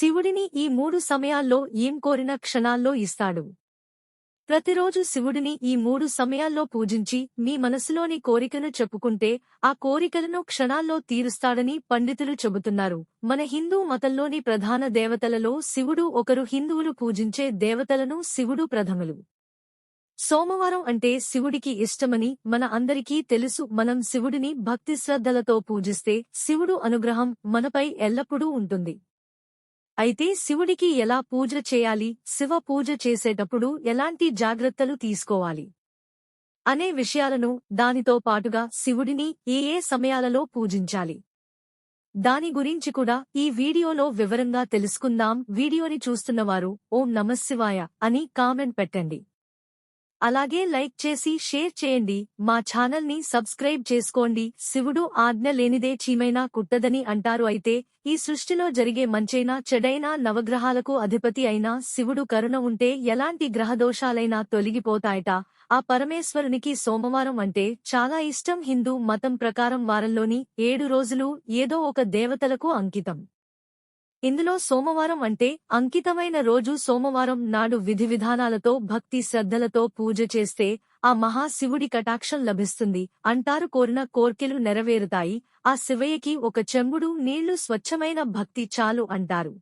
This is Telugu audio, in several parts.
శివుడిని ఈ మూడు సమయాల్లో ఏం కోరిన క్షణాల్లో ఇస్తాడు. ప్రతిరోజు శివుడిని ఈ మూడు సమయాల్లో పూజించి మీ మనసులోని కోరికను చెప్పుకుంటే ఆ కోరికలను క్షణాల్లో తీరుస్తాడని పండితులు చెబుతున్నారు. మన హిందూ మతంలోని ప్రధాన దేవతలలో శివుడు ఒకరు హిందువులు పూజించే దేవతలను శివుడు ప్రథములు. సోమవారం అంటే శివుడికి ఇష్టమని మన అందరికీ తెలుసు. మనం శివుడిని భక్తి శ్రద్ధలతో పూజిస్తే శివుడు అనుగ్రహం మనపై ఎల్లప్పుడూ ఉంటుంది. అయితే శివుడికి ఎలా పూజ చేయాలి శివ పూజ చేసేటప్పుడు ఎలాంటి జాగ్రత్తలు తీసుకోవాలి అనే విషయాలను దానితో పాటుగా శివుడిని ఏ ఏ సమయాలలో పూజించాలి. దాని గురించి కూడా ఈ వీడియోలో వివరంగా తెలుసుకుందాం. వీడియోని చూస్తున్నవారు ఓం నమశివాయ అని కామెంట్ పెట్టండి. అలాగే లైక్ చేసి షేర్ చేయండి. మా ఛానల్ని సబ్స్క్రైబ్ చేసుకోండి. శివుడు ఆజ్ఞ లేనిదే చీమైనా కుట్టదని అంటారు అయితే ఈ సృష్టిలో జరిగే మంచైనా చెడైనా నవగ్రహాలకు అధిపతి అయినా శివుడు కరుణ ఉంటే ఎలాంటి గ్రహదోషాలైనా తొలగిపోతాయట. ఆ పరమేశ్వరునికి సోమవారం అంటే చాలా ఇష్టం. హిందూ మతం ప్రకారం వారంలోని ఏడు రోజులు ఏదో ఒక దేవతలకు అంకితం. ఇందులో సోమవారం అంటే అంకితమైన రోజు సోమవారం నాడు విధి విధానాలతో భక్తి శ్రద్ధలతో పూజ చేస్తే ఆ మహాశివుడి కటాక్షం లభిస్తుంది. అంటారు కోరిన కోర్కెలు నెరవేరుతాయి. ఆ శివయ్యకి ఒక చెంబుడు నీళ్ళు స్వచ్ఛమైన భక్తి చాలు అంటారు.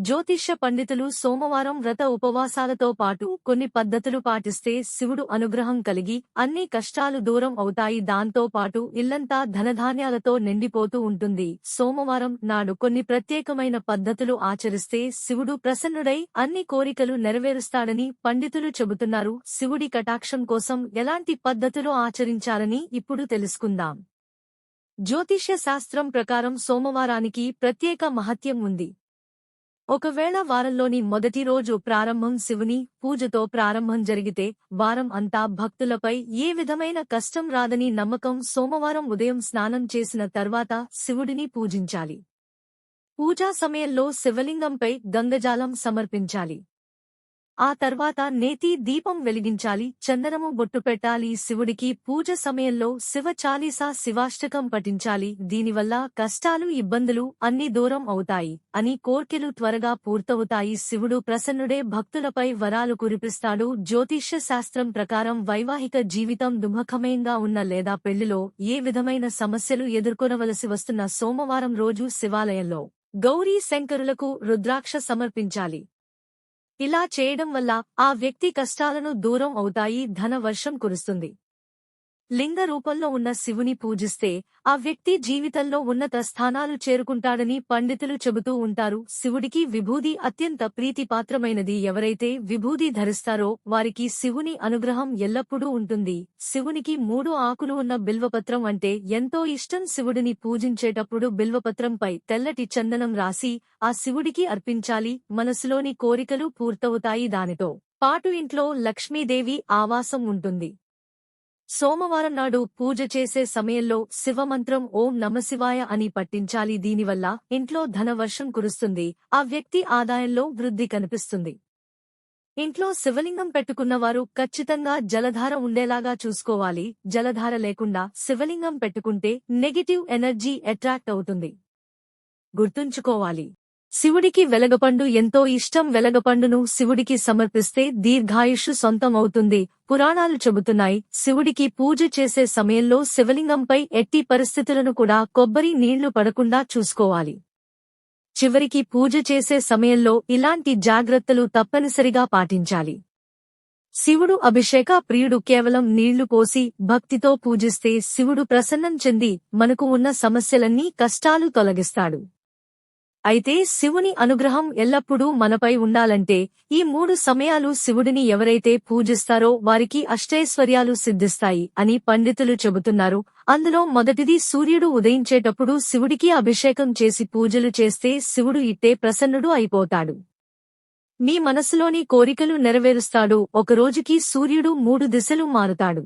జ్యోతిష్య పండితులు సోమవారం వ్రత ఉపవాసాలతో పాటు కొన్ని పద్ధతులు పాటిస్తే శివుడు అనుగ్రహం కలిగి అన్ని కష్టాలు దూరం అవుతాయి. దాంతో పాటు ఇల్లంతా ధనధాన్యాలతో నిండిపోతూ ఉంటుంది. సోమవారం నాడు కొన్ని ప్రత్యేకమైన పద్ధతులు ఆచరిస్తే శివుడు ప్రసన్నుడై అన్ని కోరికలు నెరవేరుస్తాడని పండితులు చెబుతున్నారు. శివుడి కటాక్షం కోసం ఎలాంటి పద్ధతులు ఆచరించాలని ఇప్పుడు తెలుసుకుందాం. జ్యోతిష్య శాస్త్రం ప్రకారం సోమవారానికి ప్రత్యేక మహత్యం ఉంది. ఒకవేళ వారంలోని మొదటి రోజు ప్రారంభం శివుని పూజతో ప్రారంభం జరిగితే వారం అంతా భక్తులపై ఏ విధమైన కష్టం రాదని నమ్మకం సోమవారం ఉదయం స్నానం చేసిన తర్వాత శివుడిని పూజించాలి. పూజా సమయంలో శివలింగంపై గంగజాలం సమర్పించాలి. ఆ తర్వాత నేతి దీపం వెలిగించాలి చందనము బొట్టు పెట్టాలి శివుడికి పూజ సమయంలో శివ చాలీసా శివాష్టకం పఠించాలి. దీనివల్ల కష్టాలు ఇబ్బందులు అన్ని దూరం అవుతాయి అని కోర్కెలు త్వరగా పూర్తవుతాయి. శివుడు ప్రసన్నుడే భక్తులపై వరాలు కురిపిస్తాడు. జ్యోతిష్య శాస్త్రం ప్రకారం వైవాహిక జీవితం దుమఖమయంగా ఉన్న లేదా పెళ్ళిలో ఏ విధమైన సమస్యలు ఎదుర్కొనవలసి వస్తున్న సోమవారం రోజు శివాలయంలో గౌరీ శంకరులకు రుద్రాక్ష సమర్పించాలి. ఇలా చేయడం వల్ల ఆ వ్యక్తి కష్టాలను దూరం అవుతాయి ధన వర్షం కురుస్తుంది. లింగ రూపంలో ఉన్న శివుని పూజిస్తే ఆ వ్యక్తి జీవితంలో ఉన్నత స్థానాలు చేరుకుంటాడని పండితులు చెబుతూ ఉంటారు. శివుడికి విభూది అత్యంత ప్రీతిపాత్రమైనది. ఎవరైతే విభూది ధరిస్తారో వారికి శివుని అనుగ్రహం ఎల్లప్పుడూ ఉంటుంది. శివునికి మూడు ఆకులు ఉన్న బిల్వపత్రం అంటే ఎంతో ఇష్టం. శివుడిని పూజించేటప్పుడు బిల్వపత్రంపై తెల్లటి చందనం రాసి ఆ శివుడికి అర్పించాలి. మనసులోని కోరికలు పూర్తవుతాయి దానితో. పాటు ఇంట్లో లక్ష్మీదేవి ఆవాసం ఉంటుంది. సోమవారం నాడు పూజ చేసే సమయంలో శివమంత్రం ఓం నమశివాయ అని పట్టించాలి. దీనివల్ల ఇంట్లో ధనవర్షం కురుస్తుంది. ఆ వ్యక్తి ఆదాయంలో వృద్ధి కనిపిస్తుంది. ఇంట్లో శివలింగం పెట్టుకున్నవారు ఖచ్చితంగా జలధార ఉండేలాగా చూసుకోవాలి. జలధార లేకుండా శివలింగం పెట్టుకుంటే నెగిటివ్ ఎనర్జీ అట్రాక్ట్ అవుతుంది. గుర్తుంచుకోవాలి. శివుడికి వెలగపండు ఎంతో ఇష్టం వెలగపండును శివుడికి సమర్పిస్తే దీర్ఘాయుషు సొంతం అవుతుంది పురాణాలు చెబుతున్నాయి శివుడికి పూజ చేసే సమయంలో శివలింగంపై ఎట్టి పరిస్థితులను కూడా కొబ్బరి నీళ్ళు పడకుండా చూసుకోవాలి. చివరికి పూజ చేసే సమయంలో ఇలాంటి జాగ్రత్తలు తప్పనిసరిగా పాటించాలి. శివుడు అభిషేక ప్రియుడు కేవలం నీళ్ళు పోసి భక్తితో పూజిస్తే శివుడు ప్రసన్నం చెంది మనకు ఉన్న సమస్యలన్నీ కష్టాలు తొలగిస్తాడు. అయితే శివుని అనుగ్రహం ఎల్లప్పుడూ మనపై ఉండాలంటే ఈ మూడు సమయాలు శివుడిని ఎవరైతే పూజిస్తారో వారికి అష్టైశ్వర్యాలు సిద్ధిస్తాయి అని పండితులు చెబుతున్నారు. అందులో మొదటిది సూర్యుడు ఉదయించేటప్పుడు శివుడికి అభిషేకం చేసి పూజలు చేస్తే శివుడు ఇట్టే ప్రసన్నుడు అయిపోతాడు. మీ మనసులోని కోరికలు నెరవేరుస్తాడు. ఒకరోజుకి సూర్యుడు మూడు దిశలు మారుతాడు.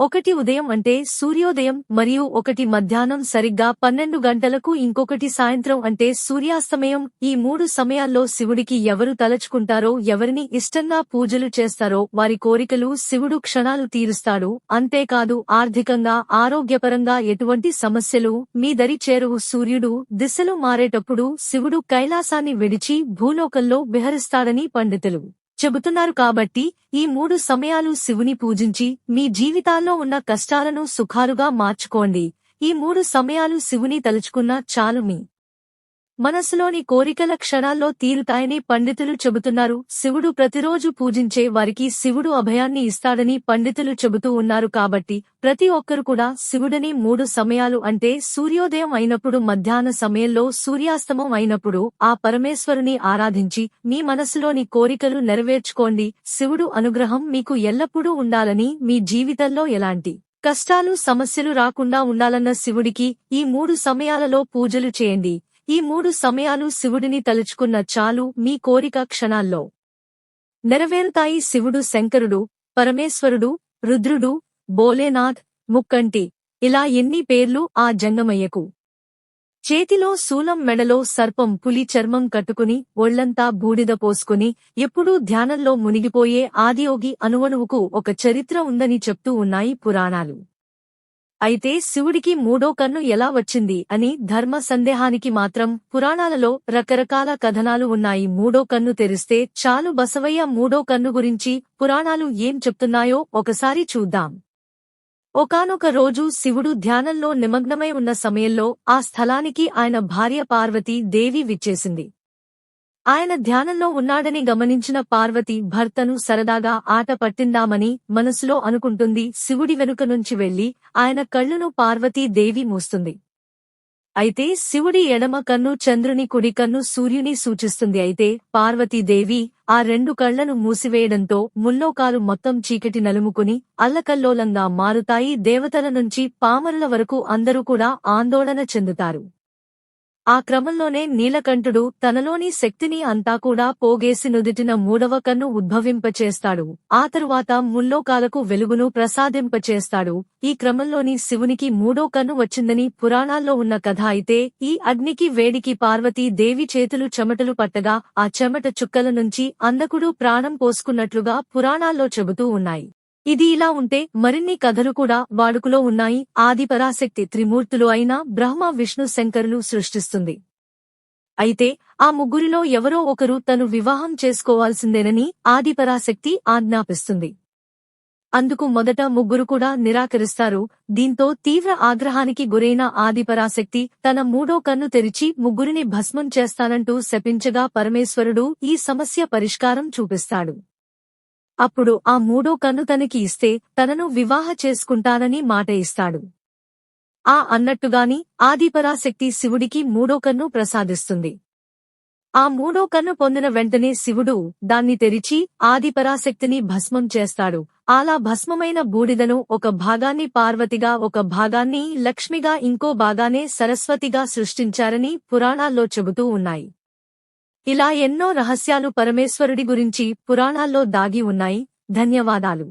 ఒకటి ఉదయం అంటే సూర్యోదయం మరియు ఒకటి మధ్యాహ్నం సరిగ్గా పన్నెండు గంటలకు ఇంకొకటి సాయంత్రం అంటే సూర్యాస్తమయం. ఈ మూడు సమయాల్లో శివుడికి ఎవరు తలచుకుంటారో ఎవరిని ఇష్టంగా పూజలు చేస్తారో వారి కోరికలు శివుడు క్షణాలు తీరుస్తాడు. అంతేకాదు ఆర్థికంగా ఆరోగ్యపరంగా ఎటువంటి సమస్యలు మీ దరి చేరువు సూర్యుడు దిశలు మారేటప్పుడు శివుడు కైలాసాన్ని విడిచి భూలోకంలో విహరిస్తాడని పండితులు. చెబుతున్నారు కాబట్టి ఈ మూడు సమయాలు శివుని పూజించి మీ జీవితాల్లో ఉన్న కష్టాలను సుఖాలుగా మార్చుకోండి. ఈ మూడు సమయాలు శివుని తలుచుకున్నా చాలు మీ మనసులోని కోరికల క్షణాల్లో తీరుతాయని పండితులు చెబుతున్నారు. శివుడు ప్రతిరోజు పూజించే వారికి శివుడు అభయాన్ని ఇస్తాడని పండితులు చెబుతూ ఉన్నారు కాబట్టి ప్రతి ఒక్కరు కూడా శివుడిని మూడు సమయాలు అంటే సూర్యోదయం అయినప్పుడు మధ్యాహ్న సమయంలో సూర్యాస్తమం అయినప్పుడు ఆ పరమేశ్వరుని ఆరాధించి మీ మనసులోని కోరికలు నెరవేర్చుకోండి. శివుడు అనుగ్రహం మీకు ఎల్లప్పుడూ ఉండాలని మీ జీవితంలో ఎలాంటి కష్టాలు సమస్యలు రాకుండా ఉండాలన్న శివుడికి ఈ మూడు సమయాలలో పూజలు చేయండి. ఈ మూడు సమయాలు శివుడిని తలుచుకున్న చాలు మీ కోరిక క్షణాల్లో. నెరవేరుతాయి శివుడు శంకరుడు పరమేశ్వరుడు రుద్రుడు బోలేనాథ్ ముక్కంటి. ఇలా ఎన్ని పేర్లు ఆ జంగమయ్యకు? చేతిలో శూలం మెడలో సర్పం పులి చర్మం కట్టుకుని ఒళ్ళంతా బూడిద పోసుకుని ఎప్పుడూ ధ్యానంలో మునిగిపోయే ఆదియోగి అనువణువుకు ఒక చరిత్ర ఉందని చెప్తూ ఉన్నాయి పురాణాలు. అయితే శివుడికి మూడో కన్ను ఎలా వచ్చింది అని ధర్మ సందేహానికి మాత్రం పురాణాలలో రకరకాల కథనాలు ఉన్నాయి. మూడో కన్ను తెరిస్తే చాలు బసవయ్య మూడో కన్ను గురించి పురాణాలు ఏం చెప్తున్నాయో ఒకసారి చూద్దాం. ఒకానొక రోజు శివుడు ధ్యానంలో నిమగ్నమై ఉన్న సమయంలో ఆ స్థలానికి ఆయన భార్య పార్వతీ దేవి విచ్చేసింది. ఆయన ధ్యానంలో ఉన్నాడని గమనించిన పార్వతి భర్తను సరదాగా ఆట పట్టిందామని మనసులో అనుకుంటుంది. శివుడి వెనుక నుంచి వెళ్ళి ఆయన కళ్ళును పార్వతీ దేవి మూస్తుంది. అయితే శివుడి ఎడమ కన్ను చంద్రుని కుడి కన్ను సూర్యుని సూచిస్తుంది. అయితే పార్వతీదేవి ఆ రెండు కళ్ళను మూసివేయడంతో ముల్లోకాలు మొత్తం చీకటి నలుముకుని అల్లకల్లోలంగా మారుతాయి. దేవతల నుంచి పామరుల వరకు అందరూ కూడా ఆందోళన చెందుతారు. ఆ క్రమంలోనే నీలకంఠుడు తనలోని శక్తిని అంతా కూడా పోగేసి నుదిటిన మూడవ కన్ను ఉద్భవింపచేస్తాడు. ఆ తరువాత ముల్లోకాలకు వెలుగును ప్రసాదింపచేస్తాడు. ఈ క్రమంలోని శివునికి మూడో కన్ను వచ్చిందని పురాణాల్లో ఉన్న కథ అయితే ఈ అగ్నికి వేడికి పార్వతీ దేవి చేతులు చెమటలు పట్టగా ఆ చెమట చుక్కల నుంచి అందకుడు ప్రాణం పోసుకున్నట్లుగా పురాణాల్లో చెబుతూ ఉన్నాయి. ఇది ఇలా ఉంటే మరిన్ని కథలు కూడా వాడుకలో ఉన్నాయి. ఆదిపరాశక్తి త్రిమూర్తులు అయిన బ్రహ్మ విష్ణు శంకరులు సృష్టిస్తుంది. అయితే ఆ ముగ్గురిలో ఎవరో ఒకరు తను వివాహం చేసుకోవాల్సిందేనని ఆదిపరాశక్తి ఆజ్ఞాపిస్తుంది. అందుకు మొదట ముగ్గురు కూడా నిరాకరిస్తారు. దీంతో తీవ్ర ఆగ్రహానికి గురైన ఆదిపరాశక్తి తన మూడో కన్ను తెరిచి ముగ్గురిని భస్మం చేస్తానంటూ శపించగా పరమేశ్వరుడు ఈ సమస్య పరిష్కారం చూపిస్తాడు. అప్పుడు ఆ మూడో కన్ను తనకి ఇస్తే తనను వివాహ చేసుకుంటానని మాట ఇస్తాడు. ఆ అన్నట్టుగాని ఆదిపరాశక్తి శివుడికి మూడో కన్ను ప్రసాదిస్తుంది. ఆ మూడో కన్ను పొందిన వెంటనే శివుడు దాన్ని తెరిచి ఆదిపరాశక్తిని భస్మం చేస్తాడు. అలా భస్మమైన బూడిదను ఒక భాగాన్ని పార్వతిగా ఒక భాగాన్ని లక్ష్మిగా ఇంకో భాగానే సరస్వతిగా సృష్టించారని పురాణాల్లో చెబుతూ ఉన్నాయి. ఇలా ఎన్నో రహస్యాలు పరమేశ్వరుడి గురించి పురాణాల్లో దాగి ఉన్నాయి. ధన్యవాదాలు.